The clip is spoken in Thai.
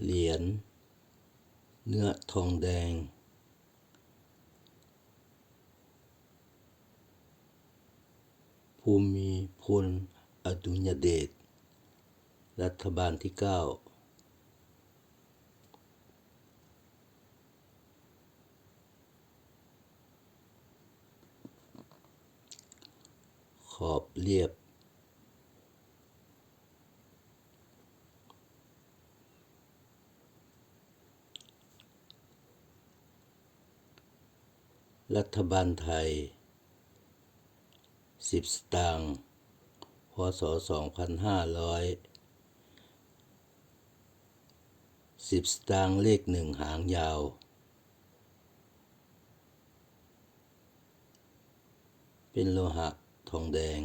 เหรียญ เนื้อทองแดง ภูมิพลอดุลยเดช รัฐบาลที่เก้าขอบเรียบ รัฐบาลไทยสิบสตางค์ พศสองพันห้าร้อยสิบสตางค์เลขหนึ่งหางยาว เป็นโลหะทองแดง